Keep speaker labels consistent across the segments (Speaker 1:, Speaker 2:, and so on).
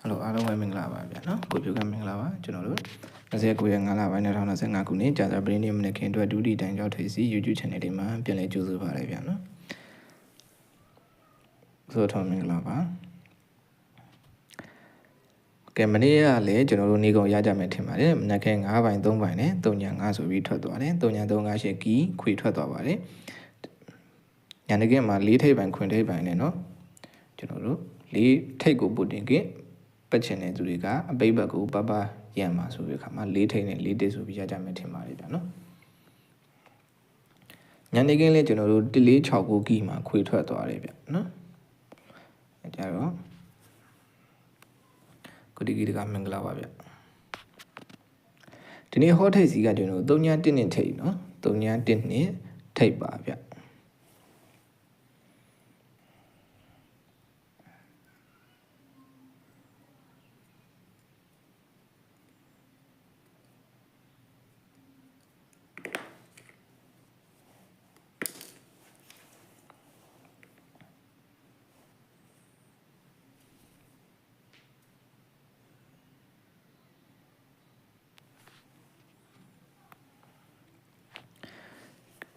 Speaker 1: ဟယ်လိုအားလုံးပဲမင်္ဂလာပါဗျာနော်ကိုပြူကမင်္ဂလာပါကျွန်တော်တို့29ရက်5လပိုင်း2025ခုနှစ်ကြာသပတေးနေ့မနေ့ခင်အတွက်ဒုတိယတိုင်ကြောက်ထေစီ YouTube channel လေးမှာပြန်လည်ကြိုဆိုပါရဗျာနော်ဆိုတော့မင်္ဂလာပါကဲမနေ့ကလည်းကျွန်တော်တို့နေကုန်ရကြမယ်ထင်ပါတယ်မနက်ခင်း9ပိုင်း3ပိုင်းနဲ့3ည5ဆိုပြီးထွက်သွားတယ်3ည3 5ကီခွေထွက်သွားပါတယ်ညနေခင်းမှာ၄ထိပ်ပိုင်းခွင်ထိပ်ပိုင်းနဲ့နော်ကျွန်တော်တို့၄ထိပ်ကိုပုတ်တင်က ပတ်ချင်တဲ့သူတွေကအပိတ်ဘက်ကိုပပရံမှာဆိုပြီးခါမှာ၄ထိပ်နဲ့၄တစ်ဆိုပြီးရကြမယ်ထင်ပါတယ်ဗျာနော်ညနေခင်းလေးကျွန်တော်တို့146ကီမှာခွေထွက်သွားတယ်ဗျနော်အဲကြတော့ကုတီကီတကမင်္ဂလာပါဗျဒီနေ့ဟောထိပ်စီကကျွန်တော်တို့3ည1နှစ်ထိပ်နော်3ည1နှစ်ထိပ်ပါဗျ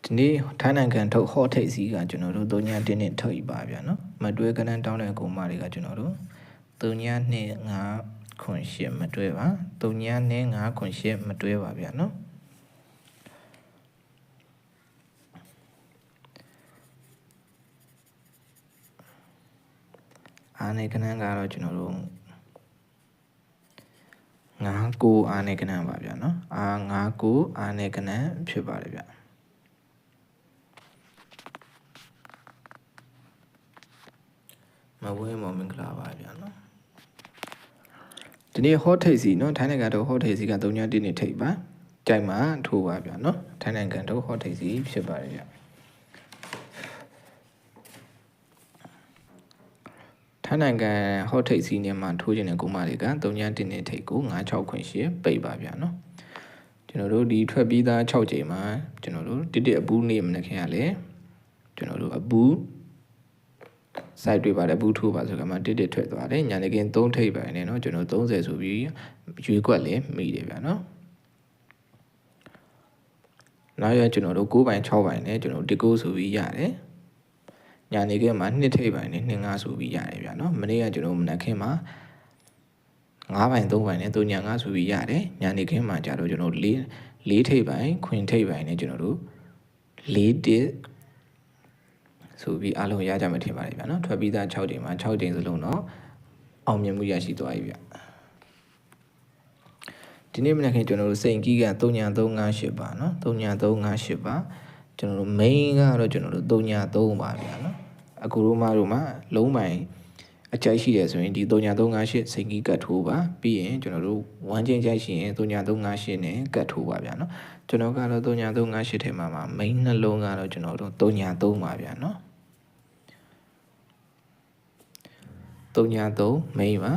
Speaker 1: ဒီနေ့ထိုင်းနိုင်ငံထုတ်ဟော့ထိပ်စီကကျွန်တော်တို့3ည1နှစ်ထုတ်ပါဗျာနော်မတွဲကနန်းတောင်းတဲ့ကောင်မတွေကကျွန်တော်တို့3ည2 5ခွန်8မတွဲပါ3ည2 5ခွန်8မတွဲပါဗျာနော်အားနေကနန်းကတော့ကျွန်တော်တို့9 9အားနေကနန်းပါဗျာနော်အား9 9အားနေကနန်းဖြစ်ပါတယ်ဗျာ မဝဲမော်မင်္ဂလာပါဗျာနော်ဒီနေ့ဟောထိတ်စီနော်ထိုင်းနိုင်ငံတော့ဟောထိတ်စီက3ညတိနေထိတ်ပါကြိုက်မှာထိုးပါဗျာနော်ထိုင်းနိုင်ငံတော့ဟောထိတ်စီဖြစ်ပါတယ်ဗျာထိုင်းနိုင်ငံဟောထိတ်စီနေမှာထိုးခြင်းတဲ့ကုမတွေက3ညတိနေထိတ်ကို96ခွင့်ရှိပိတ်ပါဗျာနော်ကျွန်တော်တို့ဒီထွက်ပြီးသား6ချိန်မှာကျွန်တော်တို့တစ်တစ်အပူးနေမနေခင်ရလဲကျွန်တော်တို့အပူး site တွေ့ပါတယ်ဘူးထိုးပါဆိုကမှတစ်တစ်ထွက်သွားတယ်ညာနေကင်း3ထိပ်ပိုင်းနဲ့เนาะကျွန်တော်30ဆိုပြီးရွေးကွက်လည်းမိတယ်ဗျာเนาะနောက်ရကျွန်တော်တို့9ပိုင်း6ပိုင်းနဲ့ကျွန်တော်ဒီကိုဆိုပြီးရတယ်ညာနေကင်းမှာ2ထိပ်ပိုင်းနဲ့2 5ဆိုပြီးရတယ်ဗျာเนาะမနေ့ကကျွန်တော်မနက်ခင်းမှာ9ပိုင်း3ပိုင်းနဲ့3ညာ5ဆိုပြီးရတယ်ညာနေခင်းမှာကြတော့ကျွန်တော်4 4ထိပ်ပိုင်းခွင်ထိပ်ပိုင်းနဲ့ကျွန်တော်တို့4တစ် ဆိုပြီးအားလုံးရကြမှာထင်ပါတယ်ဗျာနော်ထွက်ပြီးသား6ချိန်မှာ6ချိန်စလုံးတော့အောင်မြင်မှုရရှိသွားပြီဗျဒီနေ့မနက်ခင်းကျွန်တော်တို့စိန်ကြီးက3358ပါနော်3358ပါကျွန်တော်တို့ main ကတော့ကျွန်တော်တို့33ပါဗျာနော်အခုတို့မှတို့မှလုံးပိုင် အကြိုက်ရှိတယ်ဆိုရင်ဒီ3358စိန်ကြီးကတ်ထိုးပါပြီးရင်ကျွန်တော်တို့ဝမ်းချင်းကြိုက်ရှိရင်3358နဲ့ကတ်ထိုးပါဗျာနော်ကျွန်တော်ကတော့3358ထဲမှာမှာ main နှလုံးကတော့ကျွန်တော်တို့33ပါဗျာနော်303 main ပါ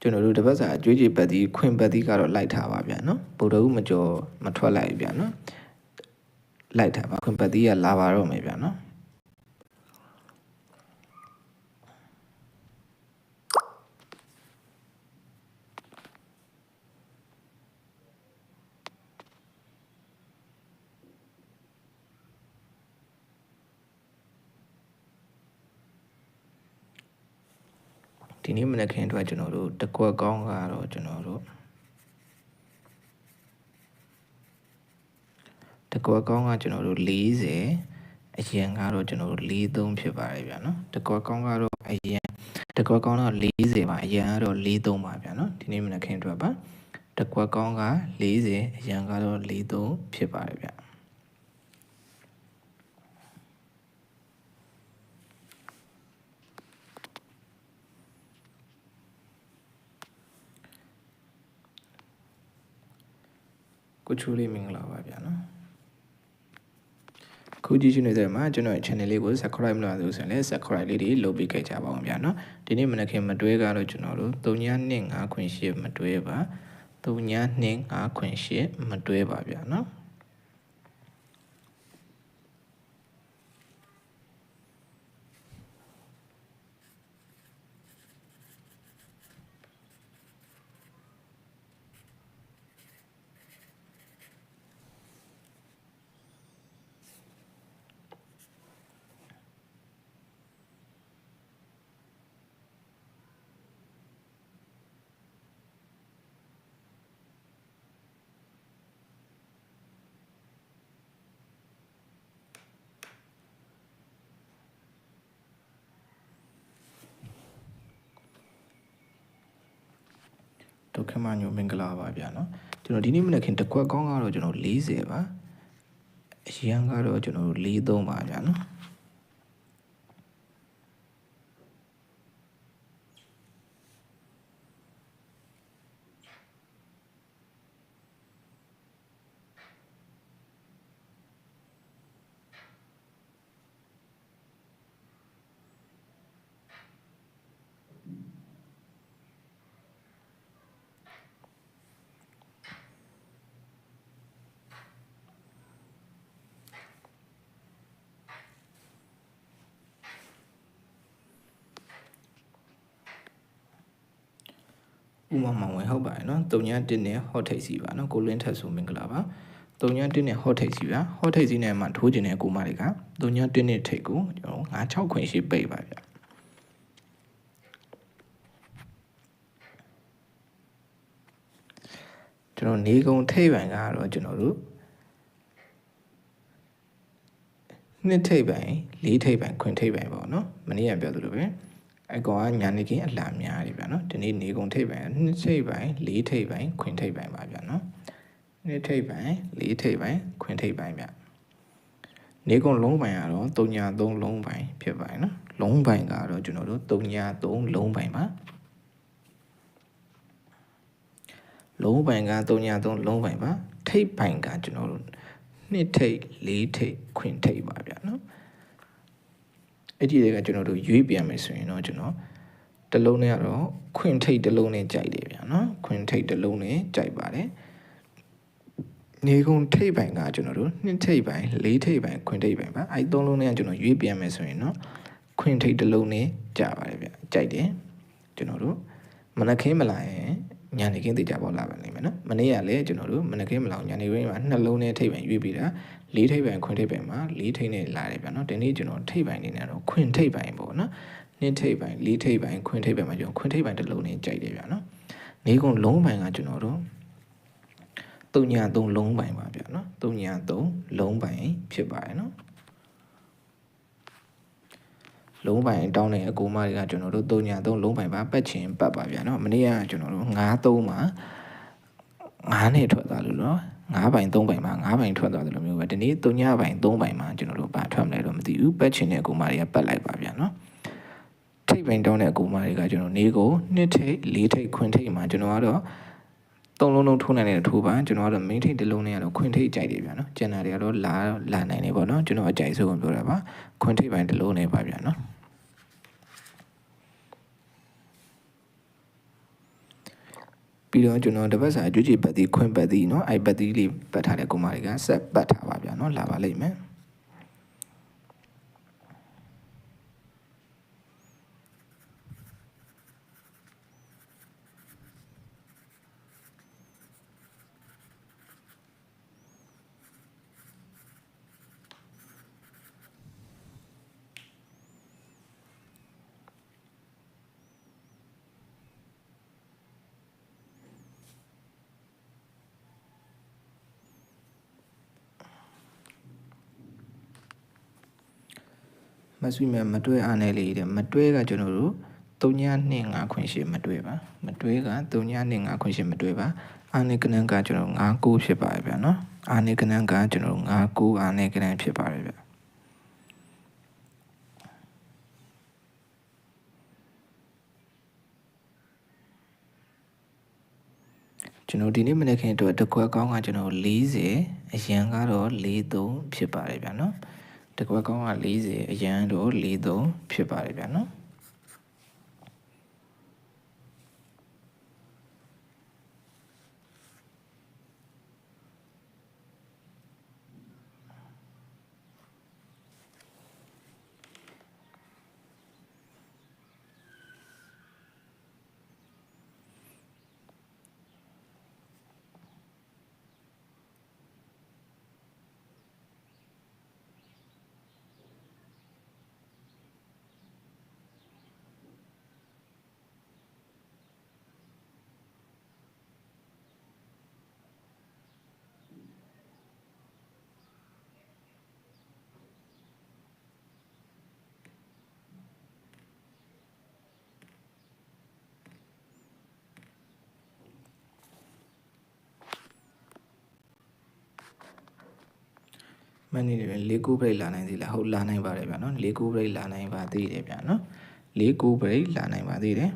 Speaker 1: ကျွန်တော်တို့တပတ်စာအကျွေးကြီးပတ်ဒီခွင်ပတ်ဒီကတော့လိုက်ထားပါဗျာနော်ဗုဒ္ဓဦးမကျော်မထွက်လိုက်ဗျာနော် လိုက်ထားပါခွင်ပတ်ဒီကလာပါတော့မယ်ဗျာနော်ဒီနေ့မနက်ခင်းအတွက်ကျွန်တော်တို့တကွက်ကောင်းကတော့ကျွန်တော်တို့ တကွက်ကောင်းကကျွန်တော်တို့40အရင်ကတော့ကျွန်တော်တို့43ဖြစ်ပါတယ်ဗျာနော်တကွက်ကောင်းကတော့အရင်တကွက်ကောင်းတော့40ပါအရင်ကတော့43ပါဗျာနော်ဒီနေ့မနက်ခင်းအတွက်ပါတကွက်ကောင်းက40အရင်ကတော့43ဖြစ်ပါတယ်ဗျာကိုချိုးလေးမင်္ဂလာပါဗျာနော် ခုကြည့်ရှင်နေတဲ့မှာကျွန်တော်ရဲ့ channel လေးကို subscribe မလုပ်သေးဘူးဆိုရင်လည်း subscribe လေးတွေလုပ်ပေးခဲ့ကြပါအောင်ဗျာနော်ဒီနေ့မနက်ခင်းမတွဲကတော့ကျွန်တော်တို့3ည2 5ခွင့်8မတွဲပါ3ည2 5ခွင့်8မတွဲပါဗျာနော် တို့ခင်မညိုမင်္ဂလာပါဗျာနော်ကျွန်တော်ဒီနေ့မနေ့ခင်တစ်ခွက်ကောင်းကတော့ကျွန်တော်40ပါအရန်ကတော့ကျွန်တော်43ပါဗျာနော် ဥမာမောင်ဝင်ဟုတ်ပါတယ်နော်တုံညာ1နဲ့ hot take စီပါနော်ကိုလင်းထက်ဆိုမင်္ဂလာပါတုံညာ1နဲ့ hot take စီပါ hot take စီနဲ့မှထိုးကျင်တဲ့ကိုမတွေကတုံညာ1နဲ့ take ကိုကျွန်တော်9 6ခွင့်ရှိပိတ်ပါဗျကျွန်တော်နေကုံထိပ်ပံကတော့ကျွန်တော်တို့နှစ်ထိပ်ပံလေးထိပ်ပံခွင်ထိပ်ပံပေါ့နော်မနေ့ကပြောသလိုပဲ အကောင်ကညာနေကင်းအလှများတယ်ဗျာနော်ဒီနေ့နေကုန်ထိပ်ပိုင်းနှစ်ထိပ်ပိုင်းလေးထိပ်ပိုင်းခွင်ထိပ်ပိုင်းပါဗျာနော်နှစ်ထိပ်ပိုင်းလေးထိပ်ပိုင်းခွင်ထိပ်ပိုင်းဗျနေကုန်လုံးပိုင်းကတော့3ညာ3လုံးပိုင်းဖြစ်ပါတယ်နော်လုံးပိုင်းကတော့ကျွန်တော်တို့3ညာ3လုံးပိုင်းပါလုံးပိုင်းက3ညာ3လုံးပိုင်းပါထိပ်ပိုင်းကကျွန်တော်တို့နှစ်ထိပ်လေးထိပ်ခွင်ထိပ်ပါဗျာနော် အဲ့ဒီတွေကကျွန်တော်တို့ရွေးပြန်မယ်ဆိုရင်တော့ကျွန်တော်တလုံးနဲ့ကတော့ခွင်ထိတ်တလုံးနဲ့ကြိုက်တယ်ဗျာနော်ခွင်ထိတ်တလုံးနဲ့ကြိုက်ပါတယ်နေကုန်ထိတ်ပိုင်ကကျွန်တော်တို့နှစ်ထိတ်ပိုင်လေးထိတ်ပိုင်ခွင်ထိတ်ပိုင်ပါအဲ့သုံးလုံးနဲ့ကျွန်တော်ရွေးပြန်မယ်ဆိုရင်တော့ခွင်ထိတ်တလုံးနဲ့ကြပါတယ်ဗျကြိုက်တယ်ကျွန်တော်တို့မနက်ခင်းမလာရင်ညာနေခင်းသိကြပေါ်လာပါလိမ့်မယ်နော်မနေ့ကလည်းကျွန်တော်တို့မနက်ခင်းမလာညာနေခင်းမှာနှလုံးနဲ့ထိပ်ပိုင်ရွေးပြီးတာ လေးထိပ်ပိုင်ခွင်ထိပ်ပိုင်မှာလေးထိပ်နဲ့လာတယ်ဗျာနော်ဒီနေ့ကျွန်တော်ထိပ်ပိုင်နေနေတော့ခွင်ထိပ်ပိုင်ပေါ့နော်နှစ်ထိပ်ပိုင်လေးထိပ်ပိုင်ခွင်ထိပ်ပိုင်မှာကျွန်တော်ခွင်ထိပ်ပိုင်တစ်လုံးနဲ့ကြိုက်တယ်ဗျာနော်နေကုန်လုံးပိုင်ကကျွန်တော်တို့တုံညာသုံးလုံးပိုင်ပါဗျာနော်တုံညာသုံးလုံးပိုင်ဖြစ်ပါတယ်နော်လုံးပိုင်တောင်းတဲ့အကူမတွေကကျွန်တော်တို့တုံညာသုံးလုံးပိုင်ပါပတ်ချင်ပတ်ပါဗျာနော်မနေ့ကကျွန်တော်တို့9သုံးမှာ9နဲ့ထွက်သွားလို့နော် 9ပိုင်3ပိုင်မှာ9ပိုင်ထွက်သွားတယ်လို့မျိုးပဲဒီနေ့3ညပိုင်3ပိုင်မှာကျွန်တော်တို့ဘာထွက်မလဲတော့မသိဘူးပတ်ချင်တဲ့အကူမတွေကပတ်လိုက်ပါဗျာနော်ထိပ်ပိုင်တောင်းတဲ့အကူမတွေကကျွန်တော်နေကိုနှစ်ထိပ်လေးထိပ်ခွင်ထိပ်မှာကျွန်တော်ကတော့သုံးလုံးလုံးထိုးနိုင်တဲ့ထိုးပါကျွန်တော်ကတော့ main ထိပ်တစ်လုံးနဲ့ကတော့ခွင်ထိပ်ကြိုက်တယ်ဗျာနော်ကျန်တာတွေကတော့လာလာနိုင်နေပေါ့နော်ကျွန်တော်အကြိုက်ဆုံးကိုပြောတာပါခွင်ထိပ်ပိုင်းတစ်လုံးနဲ့ပါဗျာနော် ပြီးတော့ကျွန်တော်တပတ်စာအကျွေးချေပတ်သီးခွင့်ပတ်သီးเนาะအဲ့ပတ်သီးလေးပတ်ထားတဲ့ကောင်မတွေကဆက်ပတ်ထားပါဗျာเนาะလာပါလိမ့်မယ် မဆွေမဲ့မတွဲအားနဲ့လေးတဲ့မတွဲကကျွန်တော်တို့3ည2 5ခွင့်ရှိမတွဲပါမတွဲက3ည2 5ခွင့်ရှိမတွဲပါအာနေကနန်ကကျွန်တော်9 9ဖြစ်ပါတယ်ဗျာနော်အာနေကနန်ကကျွန်တော်9 9အာနေကနန်ဖြစ်ပါတယ်ဗျာကျွန်တော်ဒီနေ့မနေ့ခင်အတွက်တကွက်ကောင်းကကျွန်တော်40အရန်ကတော့43ဖြစ်ပါတယ်ဗျာနော် တကွက်ကောင်းက40အရန်တော့43ဖြစ်ပါတယ်ဗျာနော် မန်နေတယ်၄ကူဘရိတ်လာနိုင်သေးလားဟုတ်လာနိုင်ပါတယ်ဗျာနော်၄ကူဘရိတ်လာနိုင်ပါသေးတယ်ဗျာနော်၄ကူဘရိတ်လာနိုင်ပါသေးတယ်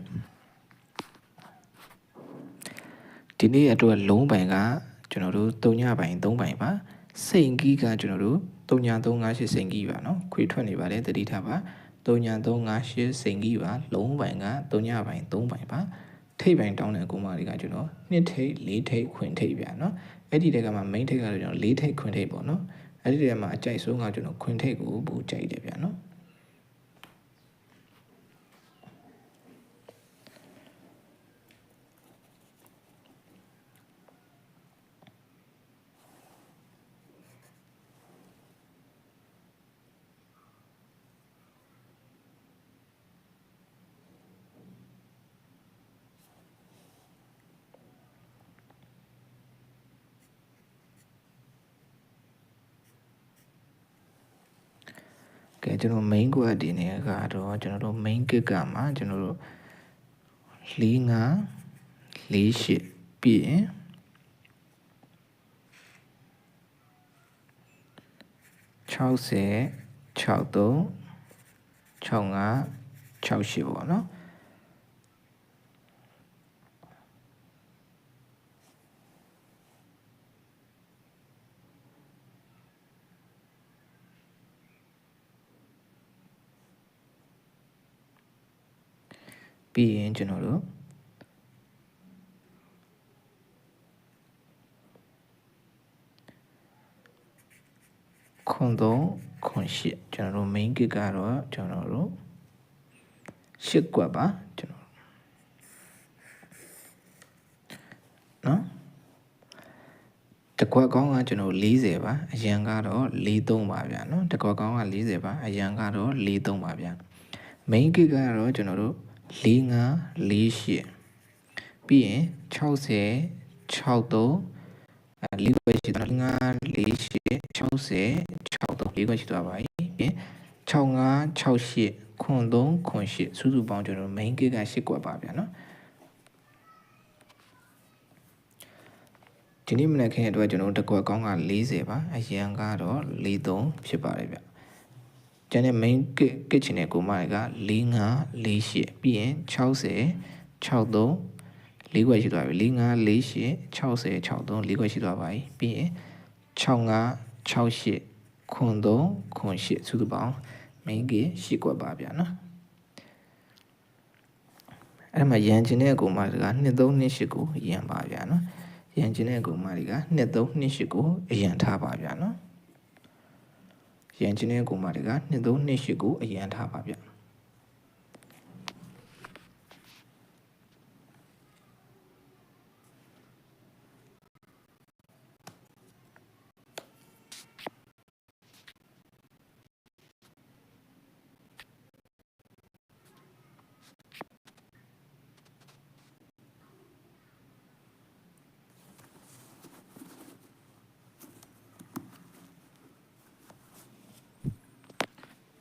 Speaker 1: ဒီနေ့အတွက်လုံးပိုင်ကကျွန်တော်တို့3ညပိုင်3ပိုင်ပါစိန်ကြီးကကျွန်တော်တို့3ည358စိန်ကြီးပါနော်ခွေထွက်နေပါတယ်တတိထားပါ3ည358စိန်ကြီးပါလုံးပိုင်က3ညပိုင်3ပိုင်ပါထိပ်ပိုင်တောင်းတဲ့ကုမာတွေကကျွန်တော်နှစ်ထိပ်လေးထိပ်ခွင်ထိပ်ဗျာနော်အဲ့ဒီတက်ကမှ main ထိပ်ကတော့ကျွန်တော်လေးထိပ်ခွင်ထိပ်ပေါ့နော် အဲ့ဒီထဲမှာအကြိုက်ဆုံးကကျွန်တော်ခွင်ထိပ်ကိုပိုကြိုက်တယ်ဗျာနော် ကဲကျွန်တော် main quad ဒီနေကတော့ကျွန်တော်တို့ main gig ကမှာကျွန်တော်တို့၄၅၄၈ပြီးရင်60 63 65 68ပေါ့နော် ပြီးရင်ကျွန်တော်တို့ခွန်သုံးခွန်ရှစ်ကျွန်တော်တို့ main gig ကတော့ကျွန်တော်တို့ရှစ်ကွက်ပါကျွန်တော်နော်တကွက်ကောင်းကကျွန်တော်40ပါအရန်ကတော့43ပါဗျာနော်တကွက်ကောင်းက40ပါအရန်ကတော့43ပါဗျာ main gig ကတော့ကျွန်တော်တို့ 45 48ပြီးရင်60 63အဲလေးခွဲရှိသွား45 48 60 63လေးခွဲရှိသွားပါပြီပြီးရင်65 68ခွန်3ခွန်8စုစုပေါင်းကျွန်တော် main gig က8ကွက်ပါဗျာနော်ဒီနေ့မနက်ခင်းအတွက်ကျွန်တော်တကွက်ကောင်းက40ပါအရန်ကတော့43ဖြစ်ပါတယ်ဗျ ကျန်တဲ့ main kitchen နဲ့ကိုမတွေက45 48ပြီးရင်60 63လေးခွက်ရှိသွားပြီ45 48 60 63လေးခွက်ရှိသွားပါပြီပြီးရင်65 68ခွန်3ခွန်8စုစုပေါင်း main kit 8ခွက်ပါဗျာနော်အဲ့မှာရန်ကျင်တဲ့ကိုမတွေက2328ကိုရန်ပါဗျာနော်ရန်ကျင်တဲ့ကိုမတွေက2328ကိုအရန်ထားပါဗျာနော် ရန်ချင်းတဲ့ကိုမတွေက2 3 2 8ကိုအရန်ထားပါဗျ